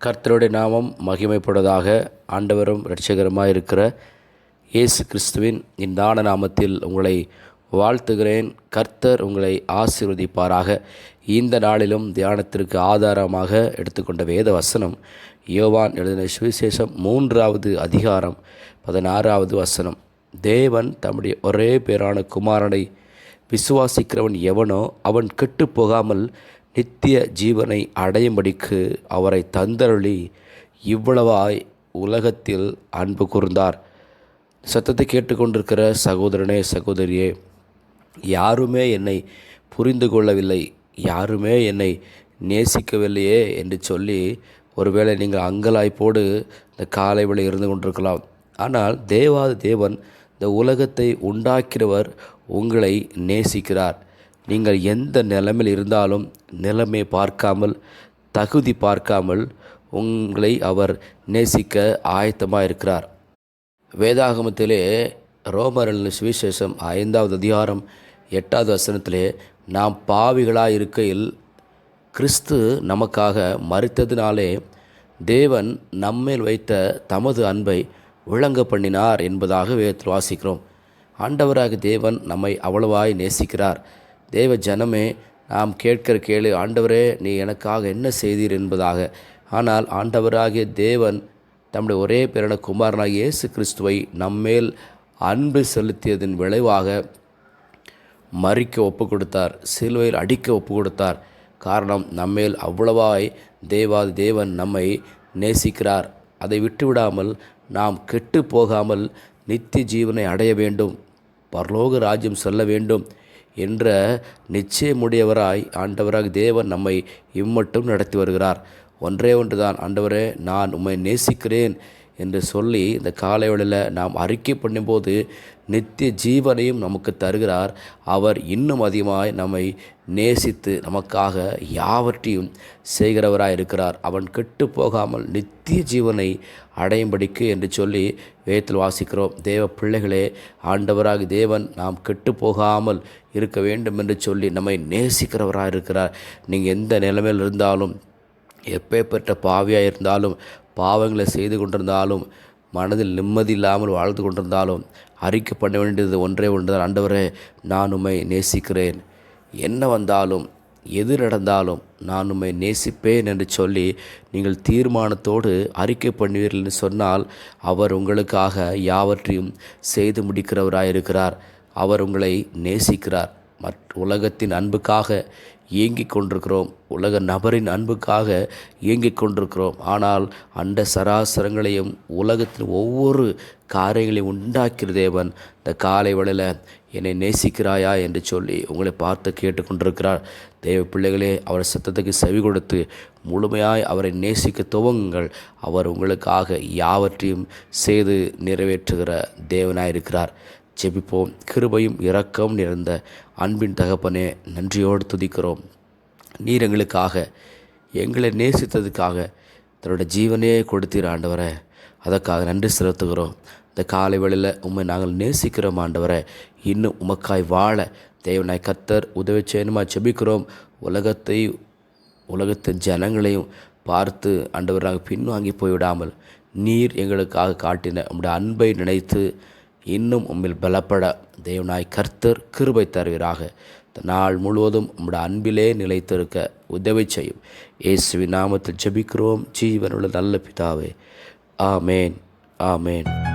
கர்த்தருடைய நாமம் மகிமைப்படுவதாக ஆண்டவரும் இரட்சகருமாக இருக்கிற இயேசு கிறிஸ்துவின் இந்தான நாமத்தில் உங்களை வாழ்த்துகிறேன். கர்த்தர் உங்களை ஆசீர்வதிப்பாராக. இந்த நாளிலும் தியானத்திற்கு ஆதாரமாக எடுத்துக்கொண்ட வேத வசனம் யோவான் எழுதின சுவிசேஷம் மூன்றாவது அதிகாரம் பதினாறாவது வசனம். தேவன் தம்முடைய ஒரே பேரான குமாரனை விசுவாசிக்கிறவன் எவனோ அவன் கெட்டு போகாமல் நித்திய ஜீவனை அடையும்படிக்கு அவரை தந்தருளி இவ்வளவாய் உலகத்தில் அன்பு கூர்ந்தார். சத்தத்தை கேட்டுக்கொண்டிருக்கிற சகோதரனே சகோதரியே யாருமே என்னை புரிந்து கொள்ளவில்லை யாருமே என்னை நேசிக்கவில்லையே என்று சொல்லி ஒருவேளை நீங்கள் அங்கலாய்ப்போடு இந்த காலை வேளை இருந்து கொண்டிருக்கலாம். ஆனால் தேவாதி தேவன் இந்த உலகத்தை உண்டாக்கிறவர் உங்களை நேசிக்கிறார். நீங்கள் எந்த நிலைமையில் இருந்தாலும் நிலைமை பார்க்காமல் தகுதி பார்க்காமல் உங்களை அவர் நேசிக்க ஆயத்தமாக இருக்கிறார். வேதாகமத்திலே ரோமரின் சுவிசேஷம் ஐந்தாவது அதிகாரம் எட்டாவது வசனத்திலே நாம் பாவிகளாக இருக்கையில் கிறிஸ்து நமக்காக மறித்ததினாலே தேவன் நம்மேல் வைத்த தமது அன்பை விளங்க பண்ணினார் என்பதாக வேதத்தில் வாசிக்கிறோம். ஆண்டவராக தேவன் நம்மை அவ்வளவாய் நேசிக்கிறார். தேவ ஜனமே நாம் கேட்கிற கேளு ஆண்டவரே நீ எனக்காக என்ன செய்தீர் என்பதாக. ஆனால் ஆண்டவராகிய தேவன் தம்முடைய ஒரே பிறன குமாரனாக இயேசு கிறிஸ்துவை நம்மேல் அன்பு செலுத்தியதன் விளைவாக மறிக்க ஒப்பு கொடுத்தார் சிலுவையில் அடிக்க ஒப்பு கொடுத்தார் காரணம் நம்மேல் அவ்வளவாய் தேவாதி தேவன் நம்மை நேசிக்கிறார். அதை விட்டுவிடாமல் நாம் கெட்டு போகாமல் நித்திய ஜீவனை அடைய வேண்டும். பரலோக ராஜ்யம் செல்ல வேண்டும். என்ற நிச்சயமுடையவராய் ஆண்டவராக தேவன் நம்மை இம்மட்டும் நடத்தி வருகிறார். ஒன்றே ஒன்றுதான். ஆண்டவரே நான் உம்மை நேசிக்கிறேன். என்று சொல்லி இந்த காலைவலையில் நாம் அறிக்கை பண்ணும்போது நித்திய ஜீவனையும் நமக்கு தருகிறார். அவர் இன்னும் அதிகமாய் நம்மை நேசித்து நமக்காக யாவற்றையும் செய்கிறவராக இருக்கிறார். அவன் கெட்டு போகாமல் நித்திய ஜீவனை அடையும்படிக்கு என்று சொல்லி வேதத்தில் வாசிக்கிறோம். தேவ பிள்ளைகளே ஆண்டவராக தேவன் நாம் கெட்டு போகாமல் இருக்க வேண்டும் என்று சொல்லி நம்மை நேசிக்கிறவராக இருக்கிறார். நீங்கள் எந்த நிலைமையில் இருந்தாலும் எப்பேற்பட்ட பாவியாக இருந்தாலும் பாவங்களை செய்து கொண்டிருந்தாலும் மனதில் நிம்மதி இல்லாமல் வாழ்ந்து கொண்டிருந்தாலும் அறிக்கை பண்ண வேண்டியது ஒன்றே ஒன்றுதான். ஆண்டவரே நான் உம்மை நேசிக்கிறேன். என்ன வந்தாலும் எது நடந்தாலும் நான் உம்மை நேசிப்பேன் என்று சொல்லி நீங்கள் தீர்மானத்தோடு அறிக்கை பண்ணுவீர்கள் என்று சொன்னால் அவர் உங்களுக்காக யாவற்றையும் செய்து முடிக்கிறவராயிருக்கிறார். அவர் உங்களை நேசிக்கிறார். மற் உலகத்தின் அன்புக்காக இயங்கிக் கொண்டிருக்கிறோம். உலக நபரின் அன்புக்காக இயங்கிக் கொண்டிருக்கிறோம். ஆனால் அண்ட சராசரங்களையும் உலகத்தின் ஒவ்வொரு காரியங்களையும் உண்டாக்கிற தேவன். இந்த காலை வேளையில் என்னை நேசிக்கிறாயா என்று சொல்லி உங்களை பார்த்து கேட்டுக்கொண்டிருக்கிறார். தேவ பிள்ளைகளே அவர் சத்தத்துக்கு செவி கொடுத்து முழுமையாய் அவரை நேசிக்க துவங்குங்கள். அவர் உங்களுக்காக யாவற்றையும் செய்து நிறைவேற்றுகிற தேவனாயிருக்கிறார். ஜெபிப்போம். கிருபையும் இரக்கம் நிறைந்த அன்பின் தகப்பனே நன்றியோடு துதிக்கிறோம். நீர் எங்களுக்காக எங்களை நேசித்ததுக்காக தன்னோட ஜீவனையே கொடுத்தீர் ஆண்டவரை. அதற்காக நன்றி செலுத்துகிறோம். இந்த காலை வேளையில் உண்மை நாங்கள் நேசிக்கிறோம் ஆண்டவரை. இன்னும் உமக்காய் வாழ தேவனாய் கத்தர் உதவி செய்யணுமா செபிக்கிறோம் உலகத்தை உலகத்தின் ஜனங்களையும் பார்த்து ஆண்டவர் நாங்கள் பின்வாங்கி போய்விடாமல் நீர் எங்களுக்காக காட்டின உம்முடைய அன்பை நினைத்து இன்னும் உம்மில் பலப்பட தேவனாய் கர்த்தர் கிருபை தருவீராக. நாள் முழுவதும் உம்முடைய அன்பிலே நிலைத்திருக்க உதவி செய்யும். இயேசுவின் நாமத்தில் ஜெபிக்கிறோம். ஜீவனுள்ள நல்ல பிதாவே. ஆமேன். ஆமேன்.